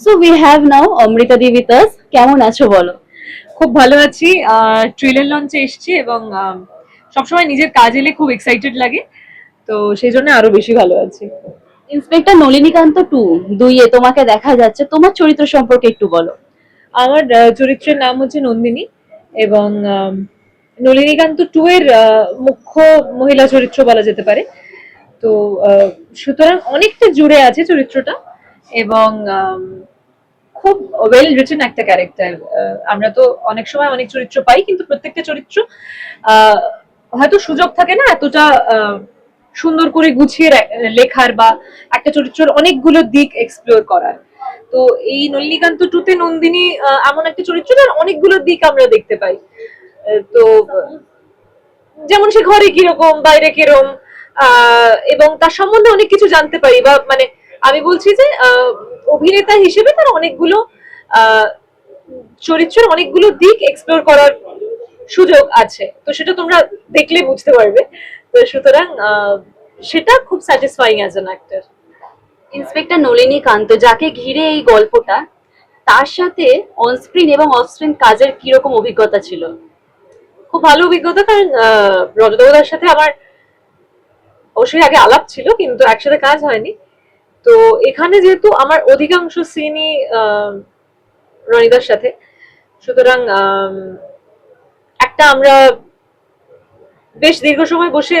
So we have now Amrita di with us কেমন আছো বলো? খুব ভালো আছি। ট্রেলার লঞ্চে এসেছি এবং সবসময় নিজের কাজ এলে খুব এক্সাইটেড লাগে। তো সেই জন্য আরও বেশি ভালো আছি। ইন্সপেক্টর নলিনীকান্ত টু দুইয়ে তোমাকে দেখা যাচ্ছে। তোমার চরিত্র সম্পর্কে একটু বলো। আমার চরিত্রের নাম হচ্ছে নন্দিনী এবং নলিনীকান্ত টু এর মুখ্য মহিলা চরিত্র বলা যেতে পারে। তো সুতরাং অনেকটা জুড়ে আছে চরিত্রটা এবং খুব ওয়েল রিটেন একটা ক্যারেক্টার আমরা তো অনেক সময় অনেক চরিত্র পাই, কিন্তু প্রত্যেকটা চরিত্র হয়তো সুযোগ থাকে না এতটা সুন্দর করে গুছিয়ে লেখার বা একটা চরিত্রের অনেকগুলো দিক এক্সপ্লোর করার। তো এই নলিনীকান্ত টুতে নন্দিনী এমন একটা চরিত্র যার অনেকগুলো দিক আমরা দেখতে পাই। তো, যেমন সে ঘরে কীরকম, বাইরে কীরকম এবং তার সম্বন্ধে অনেক কিছু জানতে পারি বা মানে আমি বলছি যে অভিনেতা হিসেবে তার অনেকগুলো চরিত্রের অনেকগুলো দিক এক্সপ্লোর করার সুযোগ আছে। তো সেটা তোমরা দেখলে বুঝতে পারবে। তো সুতরাং সেটা খুব satisfying as an actor inspector Nalinikanta যাকে ঘিরে এই গল্পটা তার সাথে অনস্ক্রিন এবং অফস্ক্রিন কাজের কীরকম অভিজ্ঞতা ছিল? খুব ভালো অভিজ্ঞতা কারণ রজতদার সাথে আমার অবশ্যই আগে আলাপ ছিল কিন্তু একসাথে কাজ হয়নি। তো এখানে যেহেতু আমার অধিকাংশ সিনই রনিদার সাথে সুতরাং একটা আমরা বেশ দীর্ঘ সময় বসে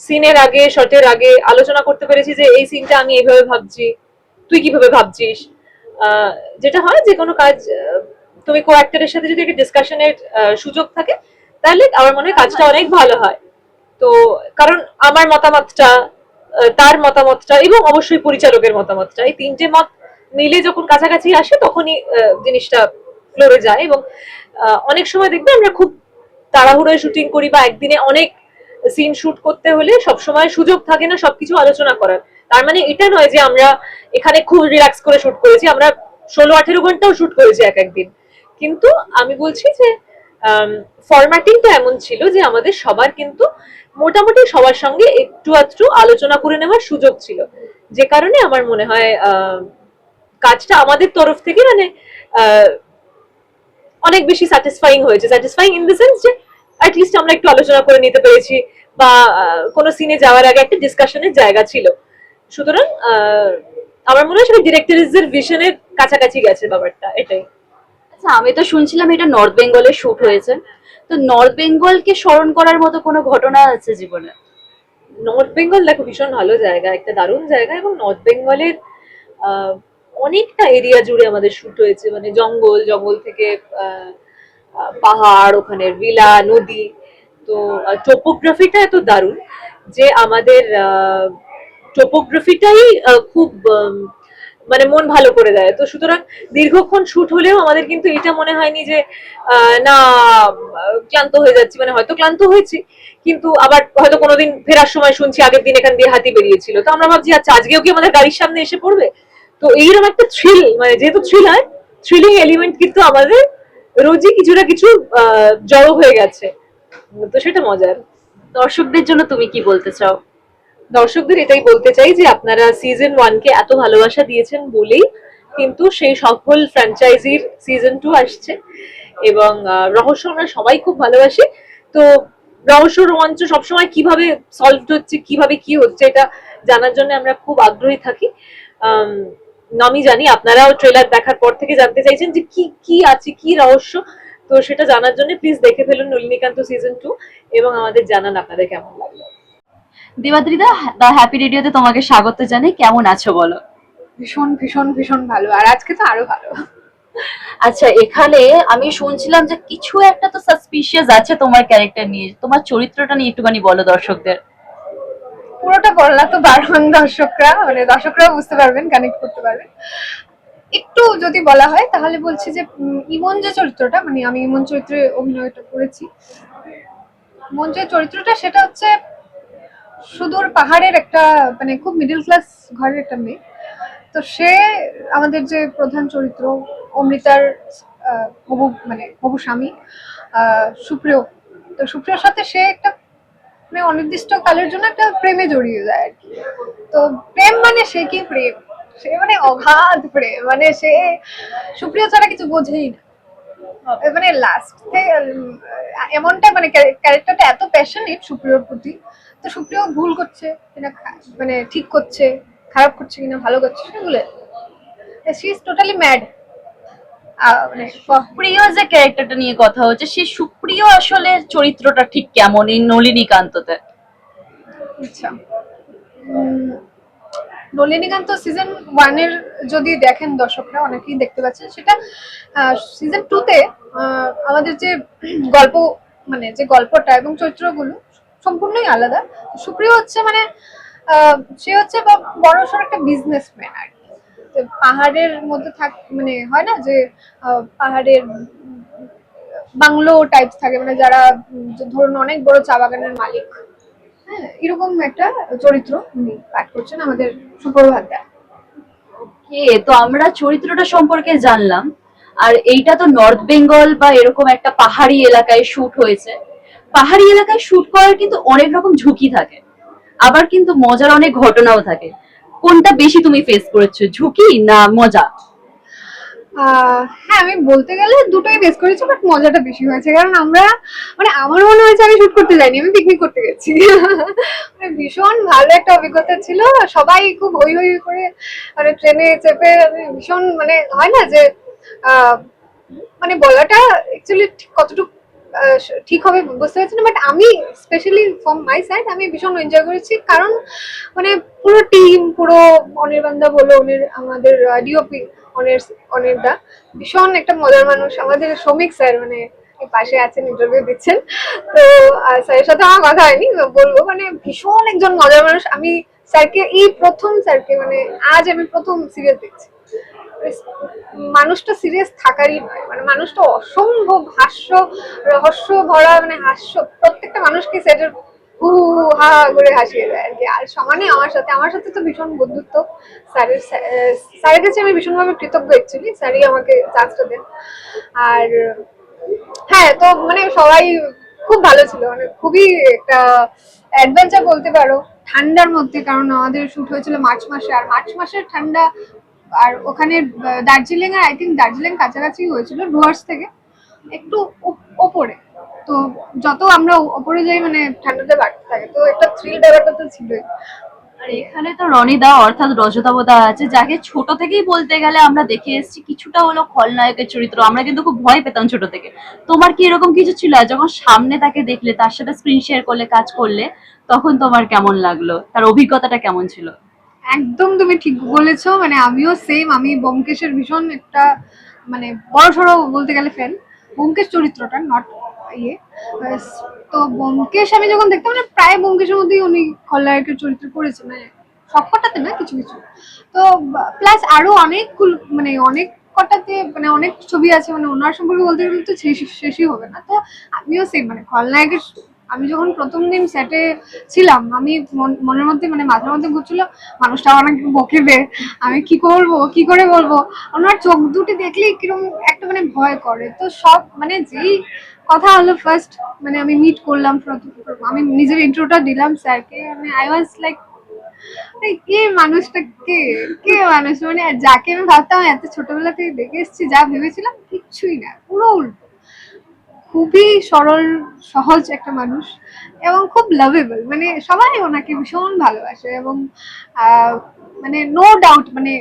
সিনের আগে শটের আগে আলোচনা করতে পেরেছি যে এই সিনটা আমি এইভাবে ভাবছি তুই কীভাবে ভাবছিস? আহ, যেটা হয় যে কোনো কাজ তুমি কো অ্যাক্টরের সাথে যদি একটা ডিসকাশনের সুযোগ থাকে তাহলে আমার মনে হয় কাজটা অনেক ভালো হয়। তো কারণ আমার মতামতটা তার মতামতটা এবং অবশ্যই পরিচালকের মতামতটা। এই তিনটে মত মিলে যখন কাছাকাছি আসে, তখনই জিনিসটা ফ্লোরে যায় এবং অনেক সময় দেখবে আমরা খুব তাড়াহুড়োয় শুটিং করি বা একদিনে অনেক সিন শুট করতে হলে সব সময় সুযোগ থাকে না সবকিছু আলোচনা করার। তার মানে এটা নয় যে আমরা এখানে খুব রিল্যাক্স করে শুট করেছি, আমরা ষোলো আঠেরো ঘন্টাও শুট করেছি এক একদিন। কিন্তু আমি বলছি যে ফরম্যাটিংটা এমন ছিল যে আমাদের সবার কিন্তু মোটামুটি সবার সঙ্গে একটু আধটু আলোচনা করে নেওয়ার সুযোগ ছিল। যে কারণে আমার মনে হয় কাজটা আমাদের তরফ থেকে মানে অনেক বেশি স্যাটিসফাইং হয়েছে। স্যাটিসফাইং ইন দ্য সেন্স যে অ্যাটলিস্ট আমরা একটু আলোচনা করে নিতে পেরেছি বা কোনো সিনে যাওয়ার আগে একটা ডিসকাশনের জায়গা ছিল। সুতরাং আমার মনে হয় সেটা ডিরেক্টরিজের ভিশনের কাছাকাছি গেছে ব্যাপারটা, এটাই। আচ্ছা আমি তো শুনছিলাম এটা নর্থ বেঙ্গলে শুট হয়েছে। তো নর্থ বেঙ্গলকে স্মরণ করার মতো কোনো ঘটনা আছে জীবনে? নর্থ বেঙ্গল দেখো ভীষণ ভালো জায়গা, একটা দারুণ জায়গা এবং নর্থ বেঙ্গলের অনেকটা এরিয়া জুড়ে আমাদের শুট হয়েছে। মানে জঙ্গল জঙ্গল থেকে পাহাড় ওখানের ভিলা নদী। তো টোপোগ্রাফিটা এত দারুণ যে আমাদের টোপোগ্রাফিটাই খুব মানে মন ভালো করে দেয়। তো সুতরাং দীর্ঘক্ষণ শুট হলেও আমাদের কিন্তু এটা মনে হয়নি যে না, ক্লান্ত হয়ে যাচ্ছি। মানে হয়তো ক্লান্ত হয়েছি, কিন্তু আবার হয়তো কোনোদিন ফেরার সময় শুনছি আগের দিন এখান দিয়ে হাতি বেরিয়েছিল। তো আমরা ভাবছি আচ্ছা আজকেও কি আমাদের গাড়ির সামনে এসে পড়বে? তো এইরকম একটা থ্রিল মানে যেহেতু থ্রিল হয় থ্রিলিং এলিমেন্ট কিন্তু আমাদের রোজই কিছু না কিছু জড়ো হয়ে গেছে। তো সেটা মজার। দর্শকদের জন্য তুমি কি বলতে চাও? দর্শকদের এটাই বলতে চাই যে আপনারা সিজন ওয়ানকে এত ভালোবাসা দিয়েছেন বলেই কিন্তু সেই সফল ফ্র্যাঞ্চাইজির সিজন টু আসছে এবং রহস্য আমরা সবাই খুব ভালোবাসি। তো রহস্য রোমাঞ্চ সবসময় কীভাবে সলভ হচ্ছে কীভাবে কি হচ্ছে এটা জানার জন্য আমরা খুব আগ্রহী থাকি। আম, জানি আপনারাও ট্রেলার দেখার পর থেকে জানতে চাইছেন যে কি কি আছে কি রহস্য? তো সেটা জানার জন্য প্লিজ দেখে ফেলুন নলিনীকান্ত সিজন টু এবং আমাদের জানান আপনাদের কেমন লাগল। দেবাদ্রিদা দা হ্যাপি রেডিওতে তোমাকে স্বাগত জানাই। কেমন আছো বলো? ভীষণ ভীষণ ভীষণ ভালো। আর আজকে তো আরও ভালো। আচ্ছা এখানে আমি শুনছিলাম যে কিছু একটা তো সাসপিশিয়াস আছে তোমার ক্যারেক্টার নিয়ে। তোমার চরিত্রটা নিয়ে একটুখানি বলো দর্শকদের। পুরোটা বললা তো বারণ দর্শকরা। মানে দর্শকরা বুঝতে পারবেন কানেক্ট করতে পারবেন। একটু যদি বলা হয় তাহলে বলছি যে ইমন যে চরিত্রটা মানে আমি ইমন চরিত্রে অভিনয়টা করেছি ইমন যে চরিত্রটা সেটা হচ্ছে সুদূর পাহাড়ের একটা মানে খুব মিডল ক্লাস ঘরের একটা মেয়ে। তো সে আমাদের যে প্রধান চরিত্র অমৃতার হবু মানে হবু স্বামী সুপ্রিয়। তো সুপ্রিয়র সাথে সে একটা মানে অনির্দিষ্ট কালের জন্য একটা প্রেমে জড়িয়ে যায় আর কি। তো প্রেম মানে সে কি প্রেম? সে মানে অগাধ প্রেম। মানে সে সুপ্রিয় ছাড়া কিছু বোঝেই না। মানে লাস্ট এমনটা মানে ক্যারেক্টারটা এত প্যাশনেট সুপ্রিয়র প্রতি তো সুপ্রিয় ভুল করছে খা- মানে ঠিক করছে খারাপ করছে কিনা ভালো করছে সেগুলো শি ইজ টোটালি ম্যাড মানে প- যে ক্যারেক্টারটা নিয়ে কথা হচ্ছে সেই সুপ্রিয় আসলে চরিত্রটা ঠিক কেমন এই নলিনীকান্ততে? আচ্ছা। নলিনীকান্ত সিজন ওয়ানের যদি দেখেন দর্শকরা অনেকেই দেখতে পাচ্ছেন সেটা সিজন টুতে আমাদের যে গল্প মানে যে গল্পটা এবং চরিত্রগুলো সম্পূর্ণই আলাদা। সুপ্রিয় হচ্ছে মানে সে হচ্ছে বড় সড় একটা বিজনেসম্যান আর পাহাড়ের মধ্যে থাক মানে হয় না যে পাহাড়ের বাংলো টাইপ থাকে। মানে যারা ধরুন অনেক বড় চা বাগানের মালিক। হ্যাঁ এরকম একটা চরিত্র উনি পাঠ করছেন আমাদের সুপ্রভাত দা কে তো আমরা চরিত্রটা সম্পর্কে জানলাম। আর এইটা তো নর্থ বেঙ্গল বা এরকম একটা পাহাড়ি এলাকায় শুট হয়েছে। পাহাড়ি এলাকায় শুট করার কিন্তু অনেক রকম ঝুঁকি থাকে। আবার কিন্তু মজার অনেক ঘটনাও থাকে। কোনটা বেশি তুমি ফেস করেছ, ঝুঁকি না মজা? হ্যাঁ আমি বলতে গেলে দুটোই বেস করেছি বাট মজাটা বেশি হয়েছে। কারণ আমরা মানে আমার মনে হয়েছে আমি শুট করতে যাইনি, আমি পিকনিক করতে গেছি। মানে ভীষণ ভালো একটা অভিজ্ঞতা ছিল। সবাই খুব হই হই করে মানে ট্রেনে চেপে, আমি ভীষণ মানে হয় না যে মানে বলাটা অ্যাকচুয়ালি কতটুকু ঠিক হবে, বুঝতে পারছি না বাট আমি স্পেশালি ফ্রম মাই সাইড আমি ভীষণ এনজয় করেছি। কারণ মানে পুরো টিম পুরো অনির্বাণদা বলো, অনির, আমাদের ডিওপি অনির, অনির্দা, ভীষণ একটা মজার মানুষ। আমাদের শ্রমিক স্যার মানে পাশে আছেন ইন্টারভিউ দিচ্ছেন। তো স্যারের সাথে আমার কথা হয়নি বলব মানে ভীষণ একজন মজার মানুষ। আমি স্যারকে, এই প্রথম স্যারকে মানে আজ আমি প্রথম সিরিয়াস দেখছি। মানুষটা সিরিয়াস থাকারই নয় মানে মানুষটা অসম্ভব হাস্য, রহস্য ভরা মানে হাস্য, প্রত্যেকটা মানুষকে সেটার হু হু হু করে হাসিয়ে দেয় আর কি। আর সমানে আমার সাথে আমার সাথে তো ভীষণ বন্ধুত্ব। স্যারের স্যারের কাছে আমি ভীষণভাবে কৃতজ্ঞ অ্যাকচুয়ালি স্যারই আমাকে চান্সটা দেন। আর হ্যাঁ তো মানে সবাই খুব ভালো ছিল। মানে খুবই একটা অ্যাডভেঞ্চার বলতে পারো। ঠান্ডার মধ্যে, কারণ আমাদের শুট হয়েছিল মার্চ মাসে। আর মার্চ মাসের ঠান্ডা আর ওখানে দার্জিলিং আর আই থিঙ্ক দার্জিলিং কাছাকাছি হয়েছিল ডুয়ার্স থেকে, একটু ওপরে। তো যত আমরা ওপরে যাই মানে ঠান্ডাটা বাড়তে থাকে। তো একটা থ্রিল ব্যাপারটা তো ছিলই। আর এখানে তো রনিদা অর্থাৎ রজতাবদা আছে, যাকে ছোট থেকেই বলতে গেলে আমরা দেখে এসেছি, কিছুটা হলো খলনায়কের চরিত্র। আমরা কিন্তু খুব ভয় পেতাম ছোট থেকে। তোমার কি এরকম কিছু ছিল? যখন সামনে তাকে দেখলে, তার সাথে স্ক্রিন শেয়ার করলে, কাজ করলে, তখন তোমার কেমন লাগল? তার অভিজ্ঞতাটা কেমন ছিল? একদম তুমি ঠিক বলেছ মানে আমিও সেম আমি ব্যোমকেশের ভীষণ একটা মানে বড় সড়ো বলতে গেলে ফ্যান ব্যোমকেশ চরিত্রটা নট ইয়ে। তো ব্যোমকেশ, আমি যখন দেখতাম মানে প্রায় ব্যোমকেশের মধ্যেই উনি খলনায়কের চরিত্র করেছে মানে সবকটাতে না, কিছু কিছু। তো প্লাস আরও অনেক মানে অনেক কটাতে মানে অনেক ছবি আছে মানে ওনার সম্পর্কে বলতে গেলে তো শেষ- শেষই হবে না। তো আমিও সেম মানে খলনায়কের আমি যখন প্রথম দিন সেটে ছিলাম, আমি মন- মনের মধ্যে মানে মাথার মধ্যে ঘুরছিল, মানুষটা অনেক বকে দে, আমি কি করব, কি করে বলব? ওনার চোখ দুটি দেখলেই কীরকম একটা মানে ভয় করে। তো সব মানে যেই কথা হলো ফার্স্ট মানে আমি মিট করলাম আমি নিজের ইন্ট্রোটা দিলাম স্যারকে মানে আই ওয়াজ লাইক কে মানুষটা, কে কে মানুষ? মানে যাকে আমি ভাবতাম, এত ছোটবেলা থেকে দেখে এসেছি, যা ভেবেছিলাম, কিচ্ছুই না, পুরো উল্টো। খুবই সরল সহজ একটা মানুষ এবং খুব লাভেবল মানে সবাই ওনাকে ভীষণ ভালোবাসে এবং মানে নো ডাউট মানে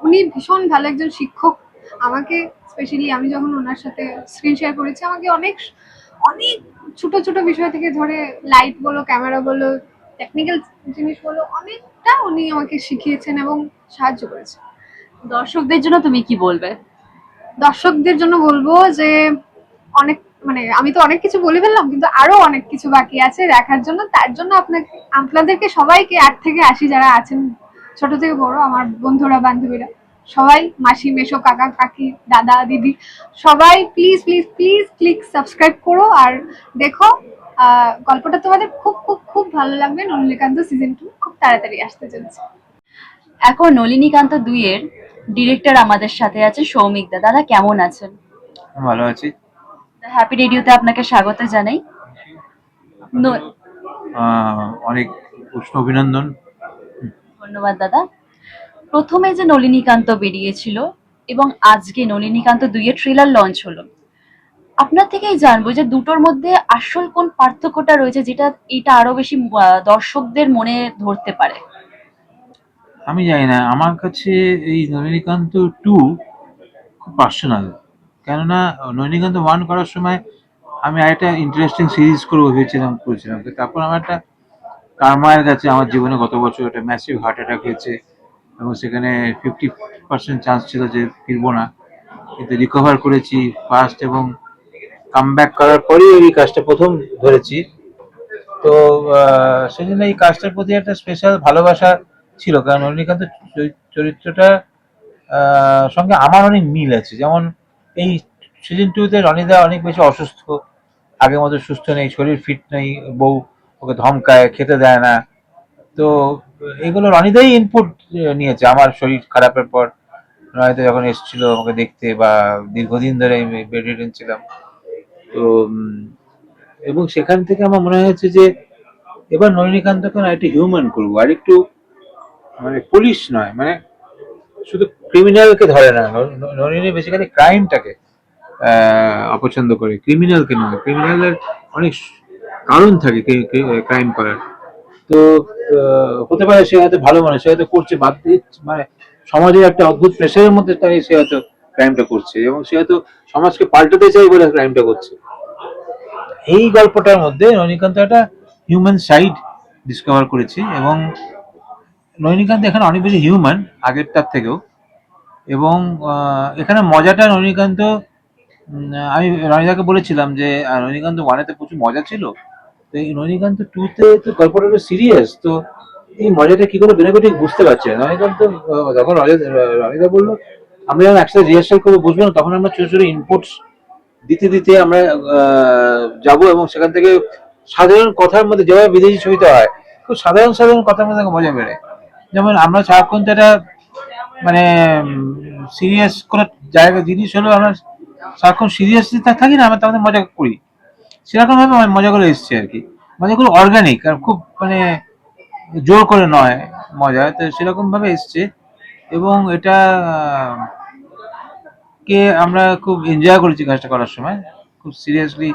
উনি ভীষণ ভালো একজন শিক্ষক। আমাকে স্পেশালি আমি যখন ওনার সাথে স্ক্রিন শেয়ার করেছি আমাকে অনেক অনেক ছোট ছোট বিষয় থেকে ধরে লাইট বলো ক্যামেরা বলো টেকনিক্যাল জিনিস বলো অনেকটা উনি আমাকে শিখিয়েছেন এবং সাহায্য করেছেন। দর্শকদের জন্য তুমি কি বলবে? দর্শকদের জন্য বলব যে অনেক মানে আমি তো অনেক কিছু বলে ফেললাম কিন্তু আরও অনেক কিছু বাকি আছে দেখার জন্য। তার জন্য আপনাকে আপনাদেরকে সবাইকে আট থেকে আশি যারা আছেন ছোট থেকে বড় আমার বন্ধুরা বান্ধবীরা সবাই মাসি মেশো কাকা কাকি দাদা দিদি সবাই please please please click subscribe করো। আর দেখো আহ, গল্পটা তোমাদের খুব খুব খুব ভালো লাগবে। নলিনীকান্ত সিজন টু খুব তাড়াতাড়ি আসতে চলেছে। এখন নলিনীকান্ত দুইয়ের ডিরেক্টর আমাদের সাথে আছে সৌমিক দা। দাদা কেমন আছেন? ভালো আছি। হ্যাপি রেডিওতে আপনাকে স্বাগত জানাই। ন- অনেক উষ্ণ অভিনন্দন। ধন্যবাদ দাদা। প্রথমে যে নলিনীকান্ত বেরিয়েছিল এবং আজকে নলিনীকান্ত দুই দুইয়ের ট্রেলার লঞ্চ হলো আপনার থেকেই জানব যে দুটোর মধ্যে আসল কোন পার্থক্যটা রয়েছে যেটা এটা আরও বেশি দর্শকদের মনে ধরতে পারে। আমি জানি না আমার কাছে এই নলিনীকান্ত টু খুব পার্সোনাল কেননা নলিনীকান্ত ওয়ান করার সময় আমি আরেকটা ইন্টারেস্টিং সিরিজ করব ভেবেছিলাম, করেছিলাম। তারপর আমার একটা কারমায়ের কাছে আমার জীবনে গত বছর একটা ম্যাসিভ হার্ট অ্যাটাক হয়েছে এবং সেখানে ফিফটি পার্সেন্ট চান্স ছিল যে ফিরবো না। কিন্তু রিকভার করেছি ফার্স্ট এবং কাম ব্যাক করার পরেই এই কাজটা প্রথম ধরেছি। তো সেই জন্য এই কাজটার প্রতি একটা স্পেশাল ভালোবাসা ছিল। কারণ রজনীকান্ত চরি- চরিত্রটা সঙ্গে আমার অনেক মিল আছে। যেমন এই সিজন টুতে রনিদা অনেক বেশি অসুস্থ। আগের মতো সুস্থ নেই, শরীর ফিট নেই, বউ ওকে ধমকায়, খেতে দেয় না। তো এগুলো রনিদাই ইনপুট নিয়েছে। আমার শরীর খারাপের পর রনিদা যখন এসেছিল আমাকে দেখতে বা দীর্ঘদিন ধরে আমি বেড রিডেন ছিলাম। তো এবং সেখান থেকে আমার মনে হয়েছে যে এবার নলিনীকান্তকে না একটু হিউম্যান করব। আর একটু মানে পুলিশ নয় মানে শুধু ক্রিমিনালকে ধরে না নলিনী বেসিক্যালি ক্রাইমটাকে অপছন্দ করে। ক্রিমিনালকে নয় ক্রিমিনালের অনেক কারণ থাকে ক্রাইম করার। তো হতে পারে সে হয়তো ভালো মানুষ, সে হয়তো করছে বাদ দিয়ে মানে সমাজের একটা অদ্ভুত প্রেশারের মধ্যে তাই সে হয়তো ক্রাইমটা করছে এবং সে হয়তো সমাজকে পাল্টাতে চাই বলে ক্রাইমটা করছে। এই গল্পটার মধ্যে রজনীকান্ত একটা হিউম্যান সাইড ডিসকভার করেছি এবং রজনীকান্ত এখানে অনেক বেশি হিউম্যান আগেরটার থেকেও। এবং এখানে মজাটা রজনীকান্ত উম, আমি রনিদাকে বলেছিলাম যে আহ, রজনীকান্ত ওয়ানেতে প্রচুর মজা ছিল। তো এই রজনীকান্ত টুতে তো গল্পটা একটু সিরিয়াস তো এই মজাটা কি করে বেরোবে ঠিক বুঝতে পারছি না। যখন রনিদা বলল আমরা যখন একসাথে রিহার্সাল করব বুঝব না তখন আমরা ছোট ছোট ইনপুটস দিতে দিতে আমরা যাব এবং সেখান থেকে সাধারণ কথার মধ্যে যেভাবে বিদেশি ছবিতে হয় খুব সাধারণ সাধারণ কথার মধ্যে মজা বেড়ে যেমন আমরা সারাক্ষণ তো একটা মানে সিরিয়াস কোনো জায়গা, জিনিস হলো আমরা সারাক্ষণ সিরিয়াস থাকি না, আমরা মধ্যে মজা করি। সেরকমভাবে আমার মজাগুলো এসছে আর কি। মজাগুলো অর্গানিক আর খুব মানে জোর করে নয় মজা, তো সেরকমভাবে এসছে। এবং এটা, কে আমরা খুব এনজয় করেছি কাজটা করার সময়। খুব সিরিয়াসলি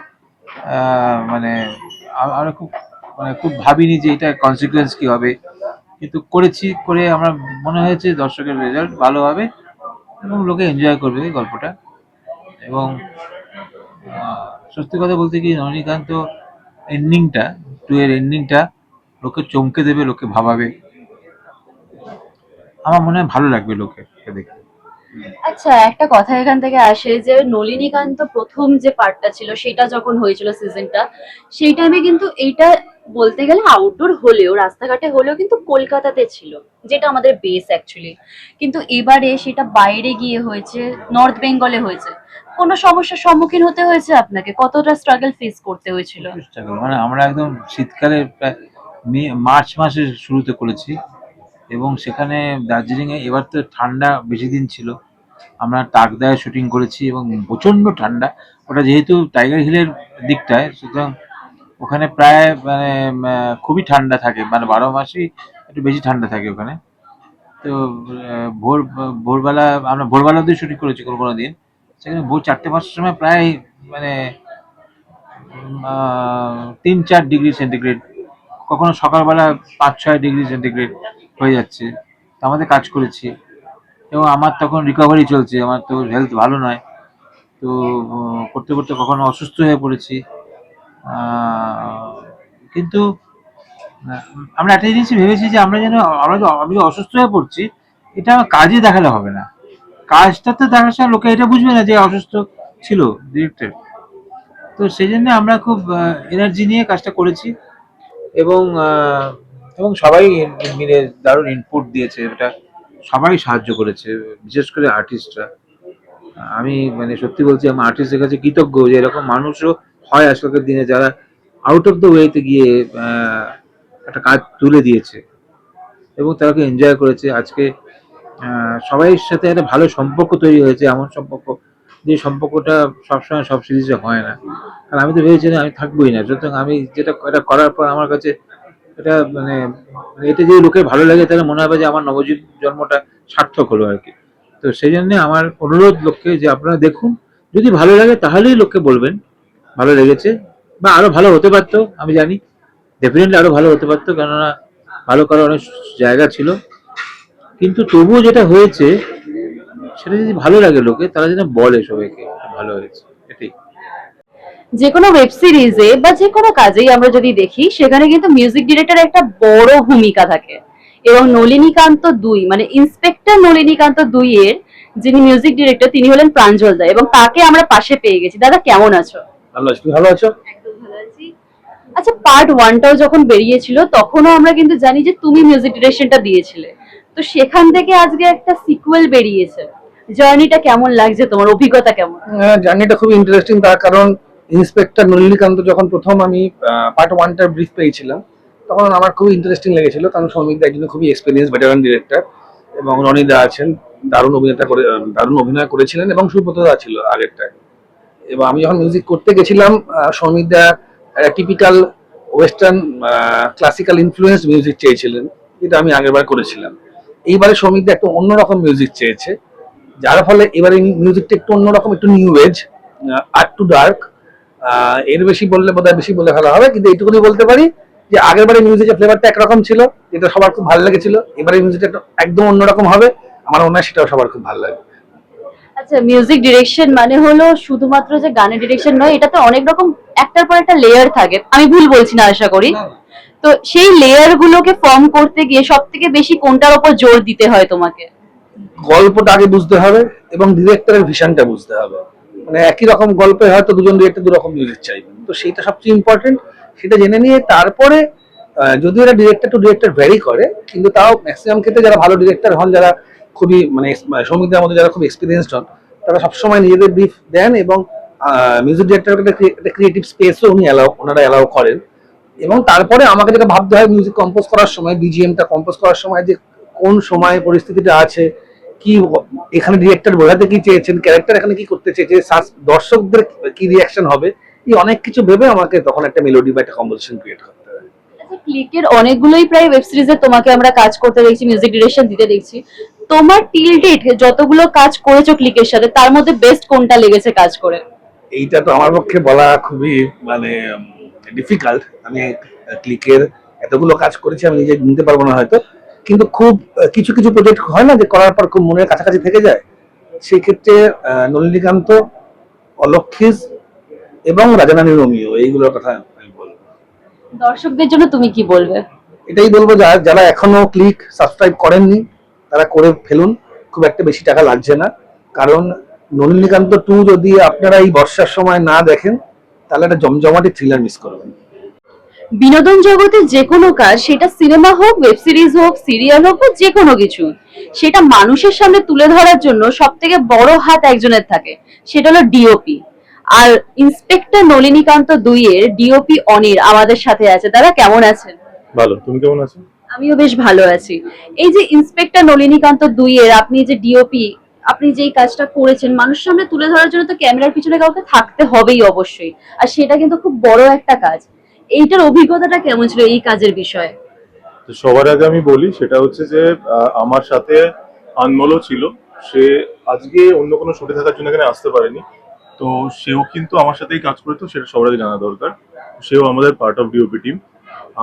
মানে আমরা খুব মানে খুব ভাবিনি যে এটা কনসিকুয়েন্স কী হবে। কিন্তু করেছি, করে আমার মনে হয়েছে দর্শকের রেজাল্ট ভালো হবে এবং লোকে এনজয় করবে এই গল্পটা। এবং সত্যি কথা বলতে কি, রজনীকান্ত এন্ডিংটা টু এর এন্ডিংটা লোকে চমকে দেবে, লোকে ভাবাবে। আমার মনে হয় ভালো লাগবে লোকে দেখে। আচ্ছা একটা কথা এখান থেকে আসে যে নলিনীকান্ত প্রথম যে পার্টটা ছিল, সেটা যখন হয়েছিল সিজনটা সেই টাইমে কিন্তু এইটা বলতে গেলে আউটডোর হলেও, রাস্তাঘাটে হলেও কিন্তু কলকাতাতে ছিল, যেটা আমাদের বেস অ্যাকচুয়ালি কিন্তু এবারে সেটা বাইরে গিয়ে হয়েছে নর্থ বেঙ্গলে হয়েছে। কোনো সমস্যার সম্মুখীন হতে হয়েছে আপনাকে? কতটা স্ট্রাগল ফেস করতে হয়েছিল? মানে আমরা একদম শীতকালে মার্চ মাসের শুরুতে করেছি। এবং সেখানে দার্জিলিং এ এবার তো ঠান্ডা বেশি দিন ছিল। আমরা তাকদায় শুটিং করেছি এবং প্রচণ্ড ঠান্ডা। ওটা যেহেতু টাইগার হিলের দিকটায়, সুতরাং ওখানে প্রায় মানে খুবই ঠান্ডা থাকে। মানে বারো মাসই একটু বেশি ঠান্ডা থাকে ওখানে। তো ভোর, ভোরবেলা আমরা ভোরবেলা অবধি শুটিং করেছি কোনো কোনো দিন। সেখানে ভোর চারটে, পাঁচটার সময় প্রায় মানে তিন চার ডিগ্রি সেন্টিগ্রেড। কখনো সকালবেলা পাঁচ ছয় ডিগ্রি সেন্টিগ্রেড। হয়ে যাচ্ছে। আমাদের কাজ করেছি। এবং আমার তখন রিকভারি চলছে। আমার তো হেলথ ভালো নয়। তো করতে করতে কখনো অসুস্থ হয়ে পড়েছি। কিন্তু আমরা একটা জিনিস ভেবেছি যে আমরা যেন, আমরা আমি অসুস্থ হয়ে পড়ছি, এটা আমার কাজে দেখালে হবে না। কাজটা তো দেখার সময় লোকে এটা বুঝবে না যে অসুস্থ ছিল ডিরেক্টর তো সেই জন্য আমরা খুব এনার্জি নিয়ে কাজটা করেছি। এবং এবং সবাই মিলে দারুণ ইনপুট দিয়েছে, এটা সবাই সাহায্য করেছে, বিশেষ করে আর্টিস্টরা আমি মানে সত্যি বলছি, আমার আর্টিস্টের কাছে কৃতজ্ঞ যে এরকম মানুষও হয় আজকালকার দিনে যারা আউট অফ দ্য ওয়েতে গিয়ে একটা কাজ তুলে দিয়েছে। এবং তাকে এনজয় করেছে। আজকে সবাইয়ের সাথে একটা ভালো সম্পর্ক তৈরি হয়েছে, এমন সম্পর্ক যে সম্পর্কটা সবসময় সব সিরিজে হয় না। আর আমি তো ভেবেছিলাম আমি থাকবোই না। সুতরাং আমি যেটা, এটা করার পর আমার কাছে এটা মানে মানে এতে যে লোকের ভালো লাগে, তাহলে মনে হবে যে আমার নবজিৎ জন্মটা সার্থক হলো আর কি। তো সেই জন্য আমার অনুরোধ লোককে যে আপনারা দেখুন, যদি ভালো লাগে তাহলেই লোককে বলবেন, ভালো লেগেছে বা আরও ভালো হতে পারতো, আমি জানি ডেফিনেটলি আরও ভালো হতে পারতো, কেননা ভালো করার অনেক জায়গা ছিল। কিন্তু তবুও যেটা হয়েছে, সেটা যদি ভালো লাগে লোকে, তারা যেন বলে সবাইকে, ভালো হয়েছে, এটাই। যে কোনো ওয়েব সিরিজে বা যে কোনো কাজেই আমরা যদি দেখি সেখানে কিন্তু মিউজিক ডিরেক্টর একটা বড় ভূমিকা থাকে। এবং নলিনীকান্ত দুই মানে ইন্সপেক্টর নলিনীকান্ত দুই এর যিনি মিউজিক ডিরেক্টর তিনি হলেন প্রাঞ্জল দা। এবং তাকে আমরা পাশে পেয়ে গেছি। দাদা কেমন আছো? ভালো আছো। তুমি ভালো আছো? একদম ভালো আছি। আচ্ছা পার্ট ওয়ানটাও যখন বেরিয়েছিল তখনও আমরা কিন্তু জানি যে তুমি মিউজিক ডিরেকশনটা দিয়েছিলে। তো সেখান থেকে আজকে একটা সিকুয়েল বেরিয়েছে। জার্নিটা কেমন লাগছে? তোমার অভিজ্ঞতা কেমন? জার্নিটা খুব ইন্টারেস্টিং তার কারণ ইন্সপেক্টর নলিনীকান্ত যখন প্রথম আমি পার্ট ওয়ানটার ব্রিফ পেয়েছিলাম তখন আমার খুব ইন্টারেস্টিং লেগেছিল। কারণ সৌমিক দা একজন খুবই এক্সপিরিয়েন্স ভেটারান ডিরেক্টর এবং রনিদা আছেন দারুণ অভিনেতা করে দারুণ অভিনয় করেছিলেন এবং সুব্রত দা ছিল আগেরটায়। এবং আমি যখন মিউজিক করতে গেছিলাম আহ, Soumik da typical western classical influence music চেয়েছিলেন যেটা আমি আগেরবার করেছিলাম। এইবারে দা একটু অন্যরকম মিউজিক চেয়েছে যার ফলে এবারে মিউজিকটা একটু অন্যরকম একটু new age art to dark এর বেশি বললে বোধহয় বেশি বলে ভালো হবে কিন্তু এইটুকুনি বলতে পারি যে আগের বারে মিউজিকের ফ্লেভারটা একরকম ছিল যেটা সবার খুব ভালো লেগেছিল এবারে মিউজিকটা একদম অন্যরকম হবে আমার মনে হয় সেটাও সবার খুব ভালো লাগবে। আচ্ছা মিউজিক ডিরেকশন মানে হলো শুধুমাত্র যে গানের ডিরেকশন নয় এটাতে অনেক রকম একটার পর একটা লেয়ার থাকে আমি ভুল বলছি না আশা করি। তো সেই লেয়ার গুলোকে ফর্ম করতে গিয়ে সব থেকে বেশি কোনটার উপর জোর দিতে হয় তোমাকে? গল্পটা আগে বুঝতে হবে এবং ডিরেক্টরের ভিশনটা বুঝতে হবে। মানে একই রকম গল্পে হয়তো দুজন ডিরেক্টর দু রকম মিউজিক চাইবেন। তো সেইটা সবচেয়ে ইম্পর্টেন্ট সেটা জেনে নিয়ে তারপরে যদিও এটা ডিরেক্টর টু ডিরেক্টর ভ্যারি করে, কিন্তু তাও ম্যাক্সিমাম ক্ষেত্রে যারা ভালো ডিরেক্টর হন, যারা খুবই মানে সৌমিকদের মধ্যে যারা খুব এক্সপিরিয়েন্সড হন, তারা সবসময় নিজেদের ব্রিফ দেন এবং মিউজিক ডিরেক্টরকে একটা ক্রিয়েটিভ স্পেসও উনি অ্যালাউ ওনারা অ্যালাউ করেন। এবং তারপরে আমাকে যেটা ভাবতে হয় মিউজিক কম্পোজ করার সময় বিজিএমটা কম্পোজ করার সময় যে কোন সময় পরিস্থিতিটা আছে কি এখানে ডিরেক্টর বোঝাতে কি চেয়েছেন? ক্যারেক্টার এখানে কি করতে চেয়েছে? দর্শকদের কি রিয়াকশন হবে? এই অনেক কিছু ভেবে আমাকে তখন একটা মেলোডি বা একটা কম্পোজিশন ক্রিয়েট করতে হয়। আচ্ছা ক্লিকের অনেকগুলোই প্রায় ওয়েব সিরিজে তোমাকে আমরা কাজ করতে দেখছি মিউজিক ডিরেকশন দিতে দেখছি। তোমার টিল ডেট যতগুলো কাজ করেছ ক্লিকের সাথে তার মধ্যে বেস্ট কোনটা লেগেছে কাজ করে? এইটা তো আমার পক্ষে বলা খুবই মানে ডিফিকাল্ট আমি ক্লিকের এতগুলো কাজ করেছি আমি নিজে নিতে পারব না হয়তো। কিন্তু খুব কিছু কিছু প্রজেক্ট হয় না যে করার পর খুব মনের কাছাকাছি থেকে যায়? সেই ক্ষেত্রে নলিনীকান্ত অলক্ষিস এবং রাজারানী রোমিও এইগুলোর কথা আমি বলব। দর্শকদের জন্য তুমি কি বলবে? এটাই বলব যারা যারা এখনও ক্লিক সাবস্ক্রাইব করেননি তারা করে ফেলুন। খুব একটা বেশি টাকা লাগছে না। কারণ নলিনীকান্ত টু যদি আপনারা এই বর্ষার সময় না দেখেন তাহলে একটা জমজমাটি থ্রিলার মিস করবেন। বিনোদন জগতে যে কোনো কাজ সেটা সিনেমা হোক ওয়েব সিরিজ হোক সিরিয়াল হোক বা যে কোনো কিছু সেটা মানুষের সামনে তুলে ধরার জন্য সব থেকে বড় হাত একজনের থাকে সেটা হলো ডিওপি আর ইন্সপেক্টর নলিনীকান্ত দুইয়ের ডিওপি অনির আমাদের সাথে আছে। তারা কেমন আছেন? ভালো। তুমি কেমন আছো? আমিও বেশ ভালো আছি। এই যে ইন্সপেক্টর নলিনীকান্ত দুইয়ের আপনি যে ডিওপি আপনি যেই কাজটা করেছেন মানুষের সামনে তুলে ধরার জন্য তো ক্যামেরার পিছনে কাউকে থাকতে হবেই অবশ্যই। আর সেটা কিন্তু খুব বড় একটা কাজ। এইটার অভিজ্ঞতাটা কেমন ছিল এই কাজের বিষয়ে? তো সবার আগে আমি বলি, সেটা হচ্ছে যে আমার সাথে আনমলও ছিল। সে আজকে অন্য কোনো শুটে থাকার জন্য এখানে আসতে পারেনি। তো সেও কিন্তু আমার সাথেই কাজ করে তো সেটা সবার আগে জানা দরকার। সেও আমাদের পার্ট অফ ডিওপি টিম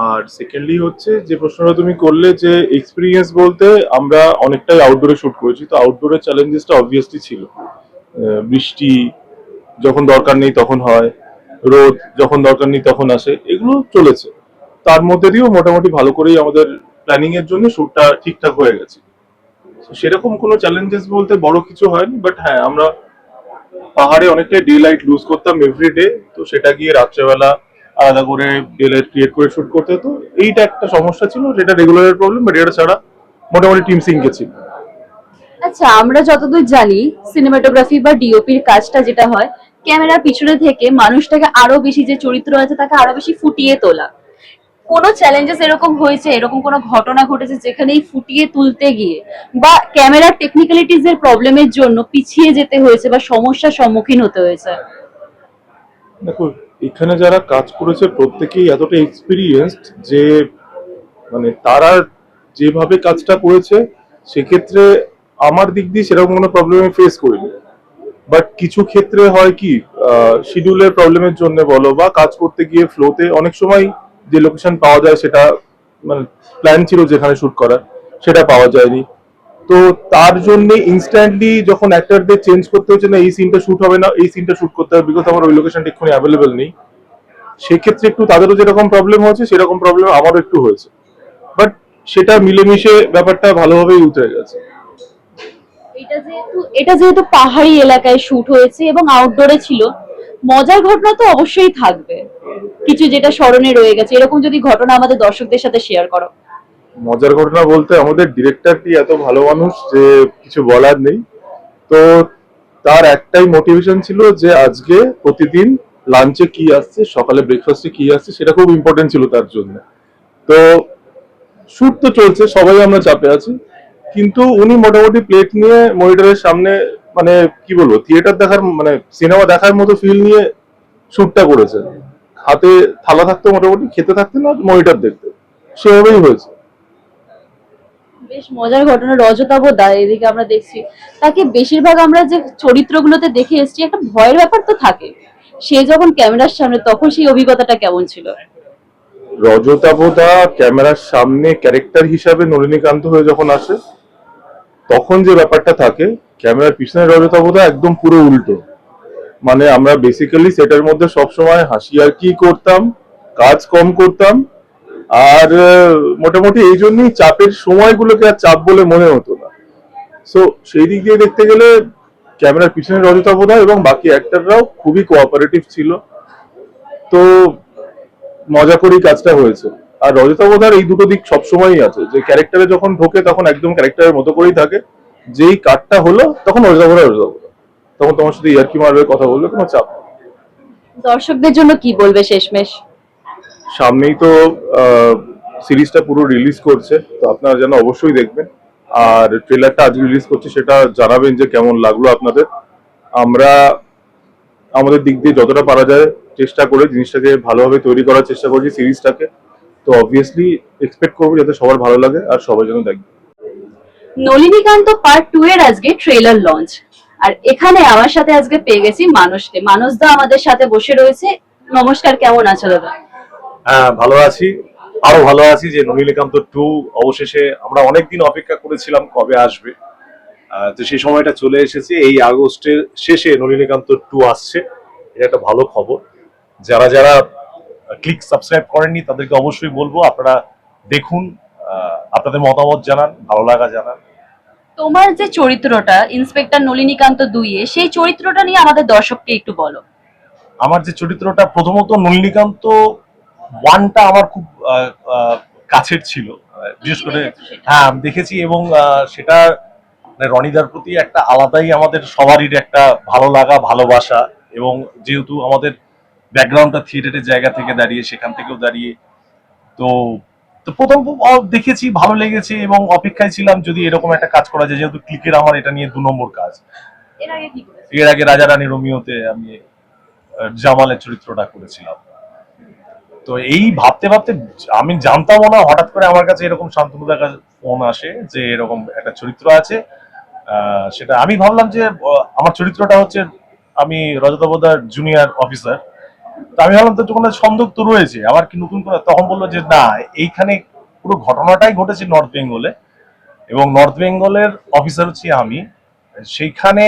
আর সেকেন্ডলি হচ্ছে, যে প্রশ্নটা তুমি করলে যে এক্সপিরিয়েন্স বলতে আমরা অনেকটাই আউটডোরে শুট করেছি। তো আউটডোরের চ্যালেঞ্জেসটা অবভিয়াসলি ছিল। বৃষ্টি, যখন দরকার নেই তখন হয়। রোদ যখন দরকার নেই তখন আসে, এগুলো চলেছে। তার মধ্যে দিয়েও মোটামুটি ভালো করেই আমাদের প্ল্যানিং এর জন্য শুটটা ঠিকঠাক হয়ে গেছে। সেরকম কোনো চ্যালেঞ্জেস বলতে বড় কিছু হয়নি বাট হ্যাঁ আমরা পাহাড়ে অনেকটাই ডে লাইট লুজ করতাম এভরি ডে তো সেটা গিয়ে রাত্রেবেলা আলাদা করে ডে লাইট ক্রিয়েট করে শুট করতে হতো। এইটা একটা সমস্যা ছিল, যেটা রেগুলারের প্রবলেম বাট এটা ছাড়া মোটামুটি টিম সিঙ্কে ছিল। আচ্ছা আমরা যতদূর জানি সিনেমাটোগ্রাফি বা ডিওপির কাজটা যেটা হয়, ক্যামেরার পিছনে থেকে মানুষটাকে আরও বেশি যে চরিত্র আছে, তাকে আরও বেশি ফুটিয়ে তোলা। কোনো চ্যালেঞ্জেস এরকম হয়েছে, এরকম কোনো ঘটনা ঘটেছে যেখানে ফুটিয়ে তুলতে গিয়ে, বা ক্যামেরার টেকনিক্যালিটিস এর প্রবলেমের জন্য পিছিয়ে যেতে হয়েছে বা সমস্যার সম্মুখীন হতে হয়েছে? দেখো, এখানে যারা কাজ করেছে, প্রত্যেকেই এতটা এক্সপিরিয়েন্সড যে মানে তারা যেভাবে কাজটা করেছে, সেক্ষেত্রে আমার দিক দিয়ে সেরকম কোনো প্রবলেম ফেস করিনি। বাট কিছু ক্ষেত্রে হয় কি শিডিউলের প্রবলেমের জন্য বলো বা কাজ করতে গিয়ে ফ্লোতে অনেক সময় যে লোকেশন পাওয়া যায় সেটা মানে প্ল্যান ছিল যেখানে শুট করার, সেটা পাওয়া যায়নি। তো তার জন্য ইনস্ট্যান্টলি যখন অ্যাক্টরদের চেঞ্জ করতে হচ্ছে না, এই সিনটা শুট হবে না, এই সিনটা শুট করতে হবে বিকজ আমার ওই লোকেশনটা এক্ষুনি অ্যাভেলেবেল নেই, সেক্ষেত্রে একটু তাদেরও যেরকম প্রবলেম হয়েছে, সেরকম প্রবলেম আমারও একটু হয়েছে। বাট সেটা মিলেমিশে ব্যাপারটা ভালোভাবেই উতরে গেছে। এটা যেহেতু এটা যেহেতু পাহাড়ি এলাকায় শুট হয়েছে এবং আউটডোরে ছিল, মজার ঘটনা তো অবশ্যই থাকবে। কিছু যেটা স্মরণে রয়ে গেছে, এরকম যদি ঘটনা আমাদের দর্শকদের সাথে শেয়ার করো। মজার ঘটনা বলতে আমাদের ডিরেক্টরটি এত ভালো মানুষ যে কিছু বলার নেই? তো তার একটাই মোটিভেশন ছিল যে আজকে প্রতিদিন লাঞ্চে কি আসছে, সকালে ব্রেকফাস্টে কি আসছে, সেটা খুব ইম্পর্টেন্ট ছিল তার জন্য। তো শুট তো চলছে, সবাই আমরা চাপে আছি। কিন্তু উনি মোটামুটি প্লেট নিয়ে মনিটরের সামনে মানে কি বলব থিয়েটার দেখার মানে সিনেমা দেখার মতো ফিল নিয়ে শুটটা করেছে। হাতে থালা থাকতো মোটামুটি খেতে থাকতে না মনিটর দেখতে। সেভাবেই হয়েছে। বেশ মজার ঘটনা রজতাভ দা এদিকে আমরা দেখছি। তাকে বেশিরভাগ আমরা যে চরিত্রগুলোতে দেখে এসেছি একটা ভয়ের ব্যাপার তো থাকে। সে যখন ক্যামেরার সামনে তখন সেই অভিজ্ঞতাটা কেমন ছিল? রজতাবোধা ক্যামেরার সামনে ক্যারেক্টার হিসাবে নলিনীকান্ত হয়ে যখন আসে তখন যে ব্যাপারটা থাকে, ক্যামেরার পিছনে রজতাবোধা একদম পুরো উল্টো। মানে আমরা বেসিক্যালি সেটার মধ্যে সবসময় হাসি আর কি করতাম, কাজ কম করতাম, আর মোটামুটি এই জন্যই চাপের সময়গুলোকে আর চাপ বলে মনে হতো না। সো সেই দিক দিয়ে দেখতে গেলে ক্যামেরার পিছনে রজতাবোধা এবং বাকি অ্যাক্টাররাও খুবই কোঅপারেটিভ ছিল। তো মজা করেই কাজটা হয়েছে। আর রজতাবতার এই দুটো দিক সবসময়ই আছে। যে ক্যারেক্টারে যখন ঢোকে তখন একদম ক্যারেক্টারের মতো করেই থাকে। যেই কাটটা হলো তখন রজতাবতা রজতাবতা তখন তোমার সাথে ইয়ার্কি মারবে কথা বলবে কোনো চাপ। দর্শকদের জন্য কি বলবে শেষমেশ? সামনেই তো সিরিজটা পুরো রিলিজ করছে তো আপনারা যেন অবশ্যই দেখবেন। আর ট্রেলারটা আজ রিলিজ করছে সেটা জানাবেন যে কেমন লাগল আপনাদের। আমরা আমাদের দিক দিয়ে যতটা পারা যায় চেষ্টা করে জিনিসটাকে ভালোভাবে তৈরি করার চেষ্টা করছি সিরিজটাকে তো অবভিয়াসলি এক্সপেক্ট করব যাতে সবার ভালো লাগে আর সবাই যেন দেখবে নলিনীকান্ত পার্ট টু এর আজকে ট্রেলার লঞ্চ আর এখানে আমার সাথে আজকে পেয়ে গেছি মানুষকে। মানুষ দা আমাদের সাথে বসে রয়েছে। নমস্কার কেমন আছো দাদা? হ্যাঁ ভালো আছি। আরও ভালো আছি যে নলিনীকান্ত টু অবশেষে আমরা অনেকদিন অপেক্ষা করেছিলাম কবে আসবে। আহ, তো সেই সময়টা চলে এসেছে। এই আগস্টের শেষে নলিনীকান্ত টু আসছে। এটা একটা ভালো খবর। যারা যারা ক্লিক সাবস্ক্রাইব করেননি তাদেরকে অবশ্যই বলব আপনারা দেখুন আপনাদের মতামত জানান ভালো লাগা জানান। তোমার যে চরিত্রটা ইন্সপেক্টর নলিনীকান্ত দুইয়ে সেই চরিত্রটা নিয়ে আমাদের দর্শককে একটু বলো। আমার যে চরিত্রটা প্রথমত নলিনীকান্ত ওয়ানটা আমার খুব কাছের ছিল। বিশেষ করে হ্যাঁ আমি দেখেছি এবং সেটা মানে রনিদার প্রতি একটা আলাদাই আমাদের সবারই একটা ভালো লাগা ভালোবাসা এবং যেহেতু আমাদের ব্যাকগ্রাউন্ডটা থিয়েটারের জায়গা থেকে দাঁড়িয়ে সেখান থেকেও দাঁড়িয়ে। তো তো প্রথম দেখেছি ভালো লেগেছে এবং অপেক্ষায় ছিলাম যদি এরকম একটা কাজ করা যায় যেহেতু ক্লিকের আমার এটা নিয়ে দু নম্বর কাজ। এর আগে? এর রাজা রানী রোমিওতে আমি জামালের চরিত্রটা করেছিলাম। তো এই ভাবতে ভাবতে আমি জানতামও না হঠাৎ করে আমার কাছে এরকম শান্তনুদার কাছে ফোন আসে যে এরকম একটা চরিত্র আছে। সেটা আমি ভাবলাম যে আমার চরিত্রটা হচ্ছে আমি রজতাবদার জুনিয়র অফিসার তো আমি ভাবলাম, তো কোনো সন্দেহ তো রয়েছে। আবার কি নতুন করে তখন বলল যে, না, এইখানে পুরো ঘটনাটাই ঘটেছে নর্থ বেঙ্গলে। এবং নর্থ বেঙ্গলের অফিসার হচ্ছি আমি। সেইখানে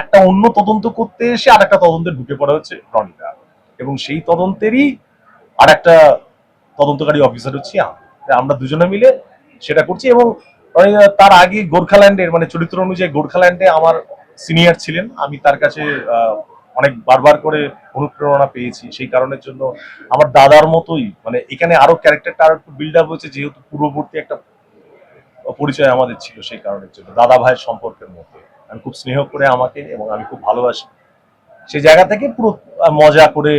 একটা অন্য তদন্ত করতে এসে আর একটা তদন্তে ঢুকে পড়া হচ্ছে রনিদা এবং সেই তদন্তেরই আর একটা তদন্তকারী অফিসার হচ্ছি আমি। আমরা দুজনে মিলে সেটা করছি এবং তার আগে গোর্খাল্যান্ডের মানে চরিত্র অনুযায়ী গোর্খাল্যান্ডে আমার সিনিয়র ছিলেন। আমি তার কাছে অনেক বারবার করে অনুপ্রেরণা পেয়েছি, সেই কারণের জন্য আমার দাদার মতোই মানে এখানে আরও ক্যারেক্টারটা আরও একটু বিল্ড আপ হয়েছে, যেহেতু পূর্ববর্তী একটা পরিচয় আমাদের ছিল সেই কারণের জন্য, দাদা ভাইয়ের সম্পর্কের মতো আমি খুব স্নেহ করে আমাকে এবং আমি খুব ভালোবাসি। সেই জায়গা থেকে পুরো মজা করে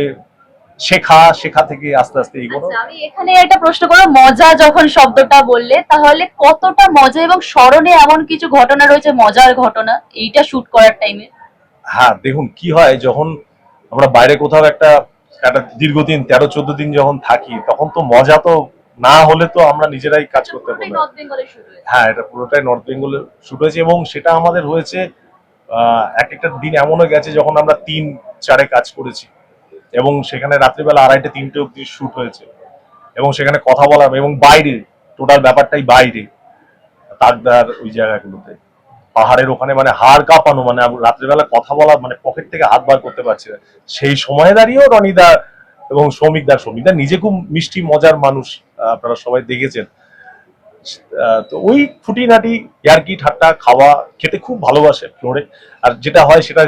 শেখা শেখা থেকে আস্তে আস্তে এগোনো। আচ্ছা আমি এখানে একটা প্রশ্ন করো মজা যখন শব্দটা বললে, তাহলে কতটা মজা এবং স্মরণে এমন কিছু ঘটনা রয়েছে, মজার ঘটনা, এইটা শুট করার টাইমে হ্যাঁ দেখুন কি হয় যখন আমরা বাইরে কোথাও একটা একটা দীর্ঘদিন তেরো চোদ্দ দিন যখন থাকি তখন তো মজা তো না হলে তো আমরা নিজেরাই কাজ করতে পারব হ্যাঁ এটা পুরোটাই নর্থ বেঙ্গলে শুট হয়েছে এবং সেটা আমাদের হয়েছে এক একটা দিন এমনও গেছে যখন আমরা তিন চারে কাজ করেছি এবং সেখানে রাত্রিবেলা আড়াইটে তিনটে অব্দি শুট হয়েছে এবং সেখানে কথা বলা এবং বাইরে টোটাল ব্যাপারটাই বাইরে তাকদার ওই জায়গাগুলোতে। পাহাড়ের ওখানে মানে হাড় কাঁপানো মানে রাত্রিবেলা কথা বলা মানে পকেট থেকে হাত বার করতে পারছে না। সেই সময় দাঁড়িয়েও রনিদা এবং শ্রমিকদার শ্রমিকদা নিজে খুব মিষ্টি, মজার মানুষ আপনারা সবাই দেখেছেন। তো ওই খুঁটিনাটি, ইয়ার্কি, ঠাট্টা, খাওয়া খেতে খুব ভালোবাসে ফ্লোরে। আর যেটা হয় সেটা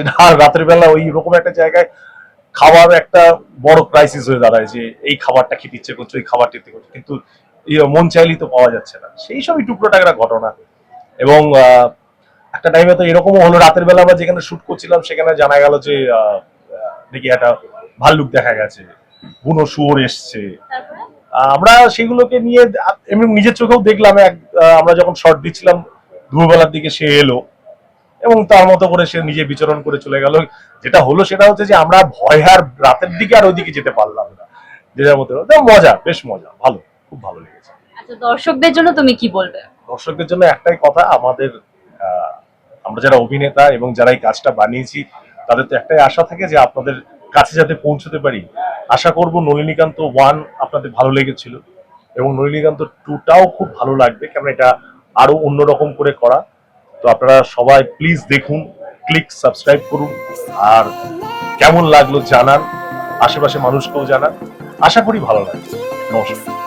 রাতের বেলা ওই রকম একটা জায়গায় খাওয়ার একটা বড় ক্রাইসিস হয়ে দাঁড়ায় যে এই খাবারটা খেতে ইচ্ছে করছে, ওই খাবারটা খেতে করছে। কিন্তু এই মন চাইলেই তো পাওয়া যাচ্ছে না। সেই সবই টুকরোটা একটা ঘটনা। এবং একটা টাইমে তো এরকমও হলো রাতের বেলা আমরা যেখানে শুট করছিলাম সেখানে জানা গেল যে দেখি একটা ভাল্লুক দেখা গেছে। বুনো শুয়োর এসছে। আমরা সেগুলোকে নিয়ে এমনি নিজের চোখেও দেখলাম এক আমরা যখন শর্ট দিচ্ছিলাম দুপুরবেলার দিকে সে এলো এবং তার মতো করে সে নিজে বিচরণ করে চলে গেল। যেটা হলো সেটা হচ্ছে যে আমরা ভয় আর রাতের দিকে আর ওইদিকে যেতে পারলাম না। যে যার মতো মজা বেশ মজা ভালো খুব ভালো লেগেছে। আচ্ছা দর্শকদের জন্য তুমি কি বলবে? দর্শকদের জন্য একটাই কথা আমাদের আহ, আমরা যারা অভিনেতা এবং যারা এই কাজটা বানিয়েছি, তাদের তো একটাই আশা থাকে যে আপনাদের কাছে যাতে পৌঁছতে পারি। আশা করব নলিনীকান্ত ওয়ান আপনাদের ভালো লেগেছিল এবং নলিনীকান্ত টুটাও খুব ভালো লাগবে কেন এটা আরও অন্যরকম করে করা। তো আপনারা সবাই প্লিজ দেখুন ক্লিক সাবস্ক্রাইব করুন, আর কেমন লাগল জানান, আশেপাশে মানুষকেও জানান। আশা করি ভালো লাগবে। নমস্কার।